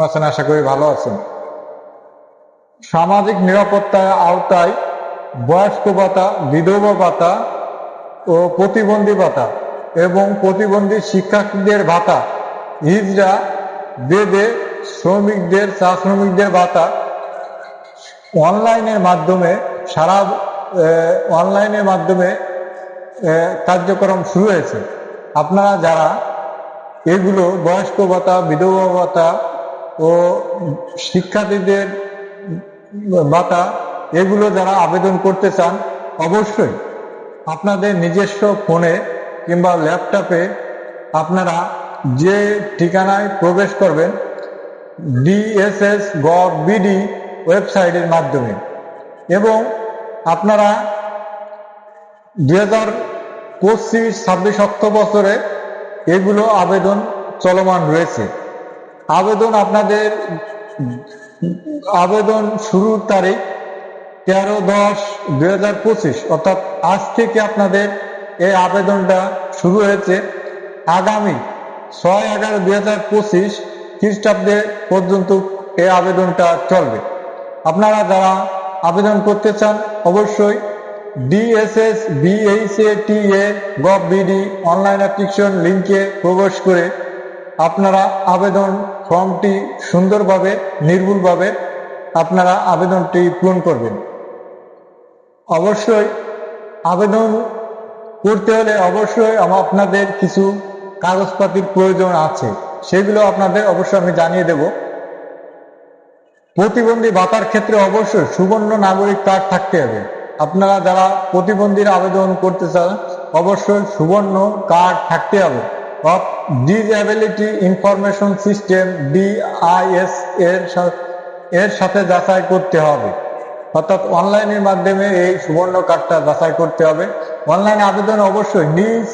কেমন আছেন? আশা করি ভালো আছেন। সামাজিক নিরাপত্তার আওতায় বয়স্ক ভাতা, বিধবা ভাতা ও প্রতিবন্ধী ভাতা এবং প্রতিবন্ধী শিক্ষার্থীদের ভাতা, হিজড়া, বেদে শ্রমিকদের চা শ্রমিকদের ভাতা অনলাইনের মাধ্যমে সারা অনলাইনের মাধ্যমে কার্যক্রম শুরু হয়েছে। আপনারা যারা এগুলো বয়স্ক ভাতা, বিধবা ভাতা ও শিক্ষার্থীদের ভাতা, এগুলো যারা আবেদন করতে চান, অবশ্যই আপনাদের নিজস্ব ফোনে কিংবা ল্যাপটপে আপনারা যে ঠিকানায় প্রবেশ করবেন, ডিএসএস গভ বিডি ওয়েবসাইটের মাধ্যমে। এবং আপনারা দুই হাজার পঁচিশ ছাব্বিশ অর্থ বছরে এগুলো আবেদন চলমান রয়েছে। আবেদন আপনাদের, আবেদন শুরুর তারিখ তেরো দশ দুই হাজার পঁচিশ, অর্থাৎ আজ থেকে আপনাদের এই আবেদনটা শুরু হয়েছে। আগামী ছয় এগারো দুই হাজার পঁচিশ খ্রিস্টাব্দে পর্যন্ত এই আবেদনটা চলবে। আপনারা যারা আবেদন করতে চান, অবশ্যই DSS BHA T A gov BD online application লিঙ্কে প্রবেশ করে আপনারা আবেদন ফর্মটি সুন্দরভাবে, নির্ভুলভাবে আপনারা আবেদনটি পূরণ করবেন। অবশ্যই আবেদন করতে হলে অবশ্যই আপনাদের কিছু কাগজপাতির প্রয়োজন আছে, সেগুলো আপনাদের অবশ্যই আমি জানিয়ে দেব। প্রতিবন্ধী ভাতার ক্ষেত্রে অবশ্যই সুবর্ণ নাগরিক কার্ড থাকতে হবে। আপনারা যারা প্রতিবন্ধীর আবেদন করতে চান, অবশ্যই সুবর্ণ কার্ড থাকতে হবে। Of disability information system DIS এর এর সাথে যাচাই করতে হবে। অর্থাৎ অনলাইনের মাধ্যমে এই সুবর্ণ কার্ডটা যাচাই করতে হবে। অনলাইন আবেদন অবশ্যই নিজ,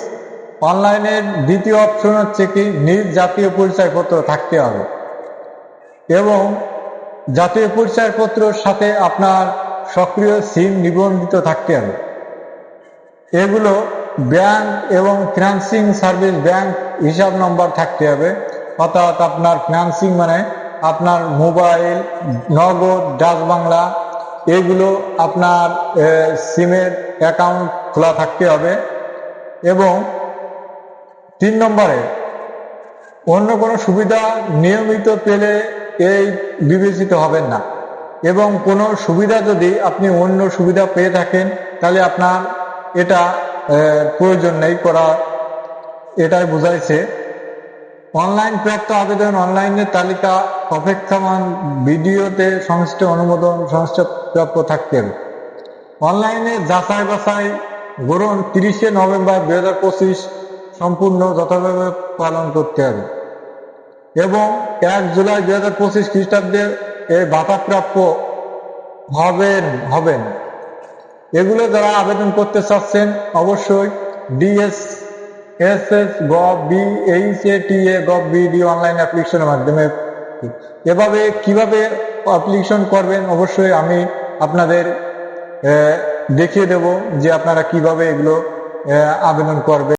অনলাইনের দ্বিতীয় অপশন হচ্ছে কি, নিজ জাতীয় পরিচয়পত্র থাকতে হবে। এবং জাতীয় পরিচয়পত্রের সাথে আপনার সক্রিয় সিম নিবন্ধিত থাকতে হবে। এগুলো ব্যাংক এবং ফিনান্সিং সার্ভিস ব্যাংক হিসাব নম্বর থাকতে হবে। অর্থাৎ আপনার ফিনান্সিং মানে আপনার মোবাইল, নগদ ডাক বাংলা, এগুলো আপনার সিমের অ্যাকাউন্ট খোলা থাকতে হবে। এবং তিন নম্বরে, অন্য কোনো সুবিধা নিয়মিত পেলে এই বিবেচিত হবেন না। এবং কোনো সুবিধা যদি আপনি অন্য সুবিধা পেয়ে থাকেন, তাহলে আপনার এটা প্রয়োজন নেই করা, এটাই বুঝাইছে। অনলাইন প্রাপ্ত আবেদন অনলাইনের তালিকা, অপেক্ষামান ভিডিওতে সংশ্লিষ্ট অনুমোদন সংশ্লিষ্ট প্রাপ্য থাকতে হবে অনলাইনে যাচাই বাছাই গ্রহণ তিরিশে নভেম্বর দুই হাজার পঁচিশ সম্পূর্ণ যথাযথভাবে পালন করতে হবে। এবং এক জুলাই দুই হাজার পঁচিশ খ্রিস্টাব্দে এই ভাতাপ্রাপ্য হবেন হবেন। এগুলো যারা আবেদন করতে চাচ্ছেন, অবশ্যই DS S S gov B H A T A gov BD online অ্যাপ্লিকেশনের মাধ্যমে এভাবে কীভাবে অ্যাপ্লিকেশন করবেন, অবশ্যই আমি আপনাদের দেখিয়ে দেব যে আপনারা কীভাবে এগুলো আবেদন করবেন।